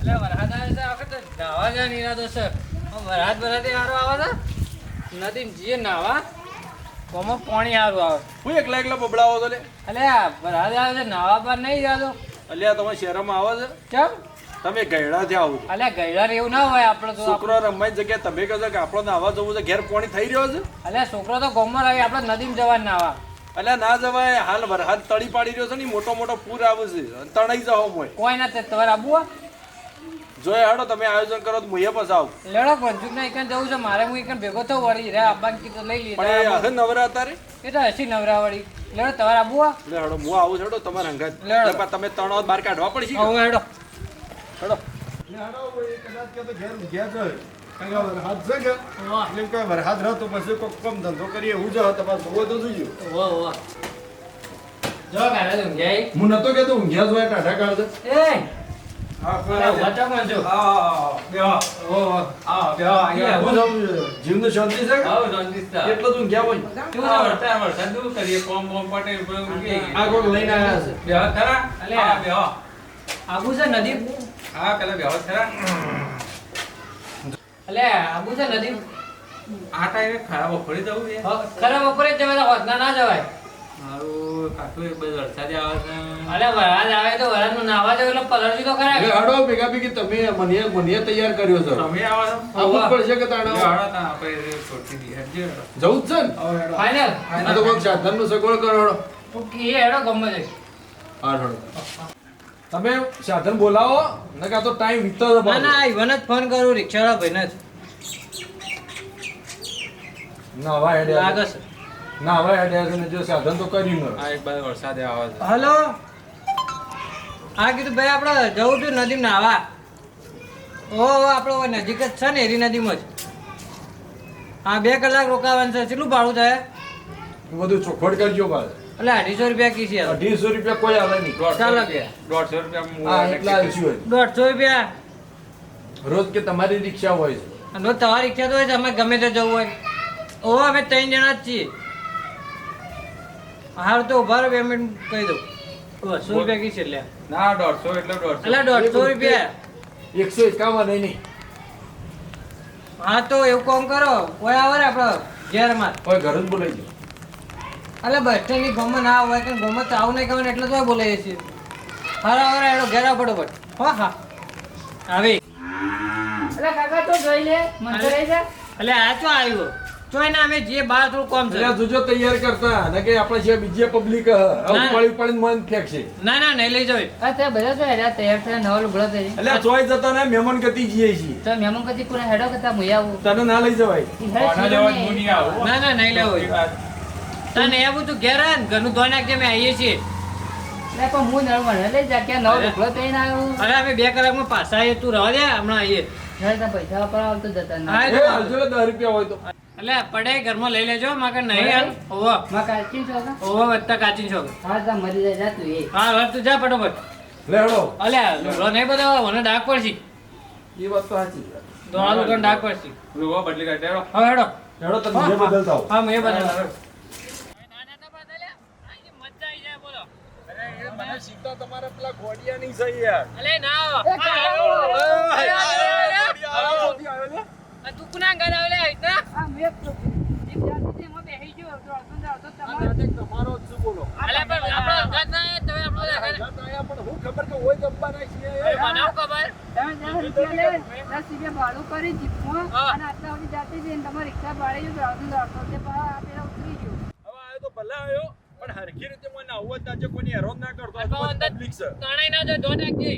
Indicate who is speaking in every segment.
Speaker 1: એટલે વરસાદ આવે છે આ વખતે જાય ઈરાદો છે. વરસાદ આવે છે? નદીમાં જઈએ નાહવા. કોમાં પાણી હારું આવે.
Speaker 2: હું એકલા એકલા બબડાવો તો લે?
Speaker 1: આ વરસાદ આવે છે નાહવા પર નહીં ઈરાદો.
Speaker 2: અલ્યા તમે શહેરમાં આવો છો?
Speaker 1: કેમ?
Speaker 2: તમે ગયડા થી આવો
Speaker 1: અલ્યા ગયડા એવું ના હોય આપણે તો.
Speaker 2: છોકરો રમવાની જગ્યાએ તમે કહો છો કે આપણો નાવા જવું છે ઘેર પાણી થઈ રહ્યો છે?
Speaker 1: અલ્યા છોકરો તો ગોમમાં રહે આપણે નદીમાં જવાનું નાહવા.
Speaker 2: અલ્યા ના જવાય હાલ વરસાદ તળી પાડી રહ્યો છે ને મોટો મોટો પૂર આવે છે તણાઈ જાવ હોય
Speaker 1: કોઈ ના તમારે આબુ
Speaker 2: જોયે હાડો તમે આયોજન કરો તો મુયે પછી આવું.
Speaker 1: લેડો પંચુક ના એકન જવું છે મારે હું એકન ભેગો થવું વળી. રે આબાન કીધું લઈ લઈએ
Speaker 2: પણ હવે નવરા તારે
Speaker 1: એ તો હસી નવરા વળી લેડો તમારે આબુ
Speaker 2: આ? હાડો હું આવું છું હાડો તમારે હંગાત.
Speaker 1: લેડો.
Speaker 2: એટલે તમે તણાવ બાર કાઢવા પડશે
Speaker 1: હવે હેડો.
Speaker 2: હાડો.
Speaker 3: વરસાદ રહો તો પછી કોઈ કામ ધંધો કરીએ હું જો તમારે જોવો તો જોઈએ
Speaker 1: વાહ વાહ. જો કાઢે તું
Speaker 3: હું નતો કેતો ઊંઘ્યા જ હોય કાઢા કાઢે
Speaker 1: એ જો
Speaker 3: જીવનું શાંતિ છે?
Speaker 2: એટલો જ ઊંઘ્યા હોય?
Speaker 3: આ કોક લઈને આવ્યા છે.
Speaker 1: આબુ છે નદી અલે આબુ છે નદી
Speaker 4: ખરાબ ફરી જવું છે.
Speaker 1: હ, ખરા બપોરે જ જવાય ના જવાય.
Speaker 4: મારું કાકુ એક બધું વરસાદે આવે છે.
Speaker 1: અલે વરાળ આવે તો વરાળનું નાવા જવું એટલે પલળવી તો ખરા.
Speaker 3: ભેગા ભેગી તમે મને મને તૈયાર કર્યો છે.
Speaker 4: તમે આવો.
Speaker 3: પડશે કે
Speaker 4: જો
Speaker 3: તાણે
Speaker 4: તા આપણે છોટી દી હેડજો
Speaker 3: જવું છે ને?
Speaker 1: ફાઇનલ
Speaker 3: આ તો કોઈક સાધનનું સગવડ કરો હાડો.
Speaker 1: એ હેડો ગમે છે
Speaker 3: હા હાડો. તમે સાધન બોલાવો નકા તો ટાઈમ વીતતો જ
Speaker 1: ના. ના ઈવન જ ફોન કરું રિક્ષાવાળા ભાઈને જ.
Speaker 3: ના હેડ્યા
Speaker 1: લાગે
Speaker 3: છે. ના હવે ને જો સાધન તો કર્યું ન
Speaker 4: આ એક બાજુ વરસાદે આવે છે.
Speaker 1: હલો? હા કીધું ભાઈ આપણે જવું છું નદીમાં. નાવા ઓહો આપણો નજીક જ છે ને એરી નદીમાં જ. હા બે કલાક રોકાવાનું છે. કેટલું ભાડું થાય?
Speaker 3: બધું ચોખવટ કરજો બાદ
Speaker 1: એટલે અઢીસો રૂપિયા કી છે
Speaker 3: અઢીસો રૂપિયા કોઈ આવે નહીં.
Speaker 4: દોઢસો
Speaker 1: ચાલો.
Speaker 4: રૂપિયા. દોઢસો રૂપિયા
Speaker 1: દોઢસો રૂપિયા.
Speaker 3: રોજ કે તમારી રિક્ષા હોય છે.
Speaker 1: અને તમારી રિક્ષા તો હોય છે અમે ગમે તે જવું હોય. ઓહો અમે ત્રણ જણા જ છીએ. હારું તો ઊભા રહો બે કહી દઉં. બસો રૂપિયા કી છે એટલે
Speaker 4: ના દોઢસો એટલે દોઢસો.
Speaker 1: એટલે દોઢસો રૂપિયા.
Speaker 3: એકસો એકાવન નહીં.
Speaker 1: હા તો એવું કામ કરો. કોઈ આવે આપણો ઘેરમાં
Speaker 3: કોઈ ઘર જ બોલાઈ જાય
Speaker 1: એટલે બસ સ્ટેન્ડની ગમે ના હોય કે ગમે તો આવું નહીં કહેવાય એટલે તો બોલાવીએ છીએ. હારા હારા એનો ઘેરા પડો ફટોફટ. હા હા. આવી.
Speaker 5: અલા કાકા તો જોઈ લે. મંદિર જા.
Speaker 1: એટલે આ તો આવ્યો. ને અમે જે થોડું કોમ છે.
Speaker 3: જોજો તૈયાર કરતા ને કે આપણે છે બીજી પબ્લિક ઉપાડી ઉપાડી મન ફેંકશે.
Speaker 1: ના ના નહીં લઈ
Speaker 5: આ તે બધા તો હેડા? તૈયાર થયા નવા લુગડા પહેરી
Speaker 3: એટલે ચોઈ જતા ને મહેમાન ગતિ જઈએ છીએ.
Speaker 5: તો મહેમાન ગતિ પૂરા હેડો કરતા મુઈ આવું?
Speaker 3: તને ના લઈ જવાય.
Speaker 5: ના હેડ
Speaker 4: જવા
Speaker 5: ને.
Speaker 4: હું નહીં આવું?
Speaker 1: ના ના નહીં લેવો. તને એવું તું ઘેર ને, ઘરનું ધોઈ નાખજે અમે આવીએ છીએ.
Speaker 5: પણ હું નળ લઈ જા ક્યાં નવો
Speaker 1: અરે.
Speaker 5: લુગડો પહેરીને આવ્યો
Speaker 1: અરે અમે બે કલાકમાં પાછા આવીએ તું રહો દે હમણાં આવીએ
Speaker 5: પૈસા વાપરવા આવતો જતા ના.
Speaker 3: દસ રૂપિયા હોય તો.
Speaker 1: એટલે પડે ઘરમાં લઈ લેજો. માકે નહીં હાલ. ઓવો
Speaker 5: માં કાચી છો?
Speaker 1: ઓવો વત્તા કાચી છો.
Speaker 5: હા તા મરી જાય જા તું એ.
Speaker 1: હા હવે તું જા ફટાફટ.
Speaker 3: લે હેડો
Speaker 1: અલ્યા લુગડો નહીં બતાવો મને ડાક પડશી.
Speaker 3: એ વાત તો સાચી
Speaker 1: તો આ લોકો ડાક પડશી.
Speaker 4: લુગડો બદલી કાઢ હેડો.
Speaker 1: હવે હેડો.
Speaker 3: હેડો તમે બીજે બદલતા હો
Speaker 1: હા મેં બદલતા.
Speaker 3: મને સીતા તમારે પેલા ઘોડિયા નહીં સહી યાર.
Speaker 1: અલે ના. તું કુના ગાડ આવે લે ઇતના
Speaker 5: આ મેં એક જાતિ એમાં બેહી ગયો તો અડધો
Speaker 3: આ
Speaker 5: તમારો
Speaker 3: તમારો જ શું બોલો.
Speaker 1: અલે પણ આપણો ગાડ ના આયા તમે આપણો ગાડ
Speaker 3: રાત આયા પણ હું ખબર કે હોય જમવાના છીએ. એ.
Speaker 1: બનાવ ખબર.
Speaker 5: તમે દસ રૂપિયા લે. દસ રૂપિયા ભાડું કરી જીપમાં
Speaker 1: હા.
Speaker 5: અને આટલા સુધી જાતી જઈને તમારે રિક્ષા ભાડે ગયું તો અડધો અડધો તે પા આ પેલા ઉતરી ગયું.
Speaker 2: હવે આયો તો ભલા આવ્યો પણ હરખી રીતે મને આવું જ તાજે કોઈની હેરાન ના કરતો આ
Speaker 1: અંદર
Speaker 2: પબ્લિક છે.
Speaker 1: તણાઈ ના જો ધો નાખજે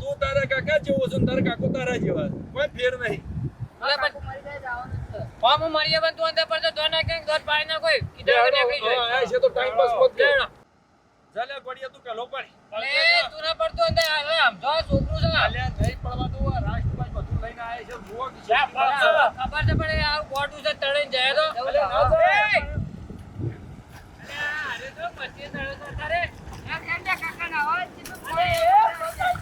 Speaker 2: તું તારા કાકા જેવો છે તારા કાકો તારા જેવા કોઈ ફેર નહીં.
Speaker 1: ફોર્મ મરીએ પણ તું અંદર પર તો ધો નાખે ઘર પાડી ના કોઈ નીકળી જાય.
Speaker 3: આ છે તો ટાઈમ પાસ મત કરો.
Speaker 1: લેણો.
Speaker 2: ગોડિયા તું પેલો પડ
Speaker 1: અલે તું ના પડતો અંદર. આવે આમ જો છોકરું છે.
Speaker 2: નહીં પડવાનું આ રાષ્ટ્રભાઈ બધું લઈને આયા છે જુઓ છે.
Speaker 1: ખબર છે પણ આ ગોટું છે તળીને જાય તો.
Speaker 5: ના
Speaker 1: 아, 진짜좋
Speaker 2: 아 해.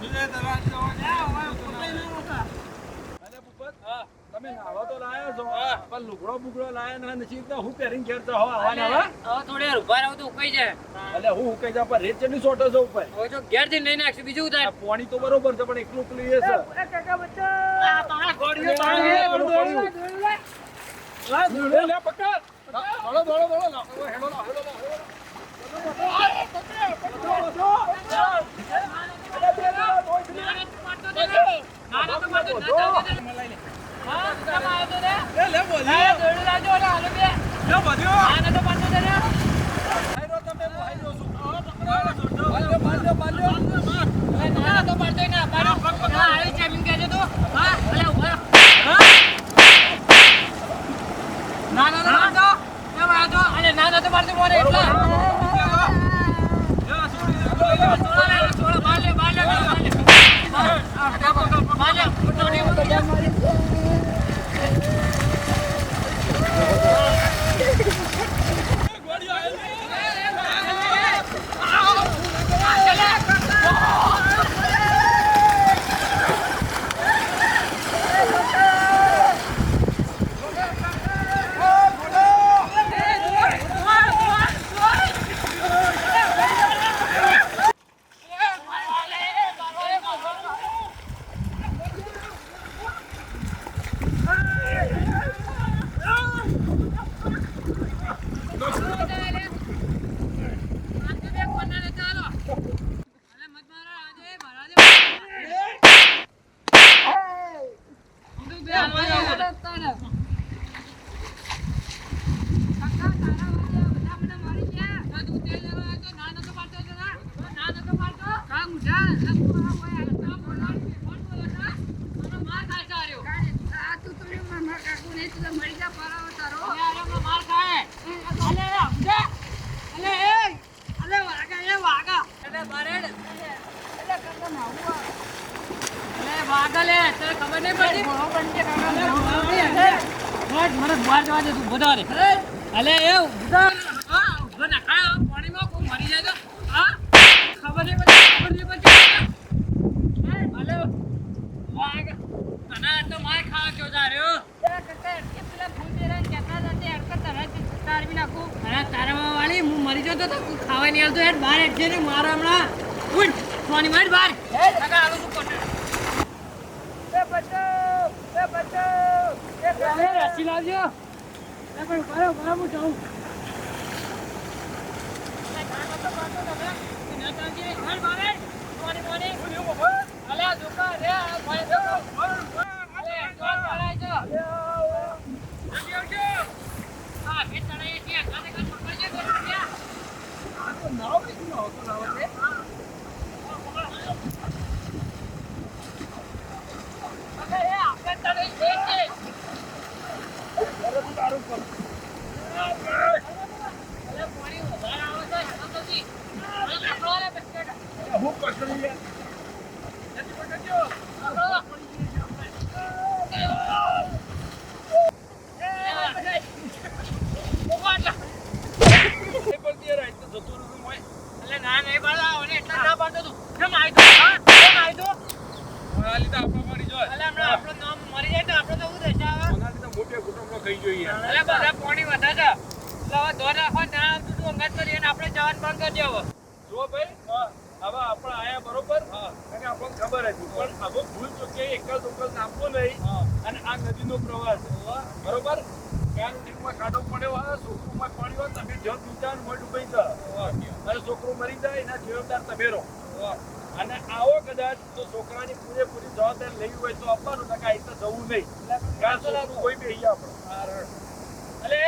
Speaker 2: તમે તો લાયા છો પણ લુગડો બુગડો લાયા ના નથી તો હું પહેરીને ઘેર
Speaker 1: રહો તો ઉકાઈ જાય
Speaker 2: એટલે હું કઈ જા પણ રેત ચેટલી સોટો છો
Speaker 1: જો ઘેર જઈને લઈને નાખશું બીજું ઉતાર
Speaker 2: પોણી તો બરોબર છે પણ એકલું એકલું એ લાવો, હેડો, લાવો, હેડો. લે, લે, બોલ્યો. લે, બોલ્યો. Да, да, да, да, да. આયરો તમે, હું આયરો છું. હા, પકડો. બાંધ્યો, બાંધ્યો, બાંધ્યો.
Speaker 1: અલે એ ઉધર ના ખાય પાણીમાં કોઈ મરી જાય તો હા ખબર નહીં પડતી ખબર નહીં પડતી તો ખાવા હું મરી જતો તો ખાવા નહીં આવતો હેડ બહાર હેડ મારા હમણાં ઉઠ સોની માર બહાર કાકા આવું રસી લાવજો. પણ બરાબર બરાબર જાઉં
Speaker 2: હું પકડી યાર. જલ્દી પકડજો. ડૂબાઈ જોઈએ
Speaker 1: અરે બધા પાણી વધે છે એટલે હવે ધોર રાખવા ના આવતું તું અંગાત કરી અને આપણે જવાનું બંધ કરી દેવો
Speaker 2: જુઓ ભાઈ હવે આપણે આયા બરોબર અને આપણને ખબર હતી. પણ હવે ભૂલ ચૂકે એકલ દોકલ નાખવો નહીં અને આ નદીનો પ્રવાહ છે. બરોબર? ક્યાં નદીમાં ખાડો પડ્યો હોય છોકરુંમાં પાણી હોય તમે જો ડૂબતા ને મોય ડૂબાઈ જાય અને છોકરો મરી જાય એના જવાબદાર તમે રહો અને આવો કદાચ તો છોકરાની પૂરેપૂરી જવાબદારી લેવી હોય તો આપવાનું અહીં તો જવું નહીં. કારણ કોઈ બેહી આપણે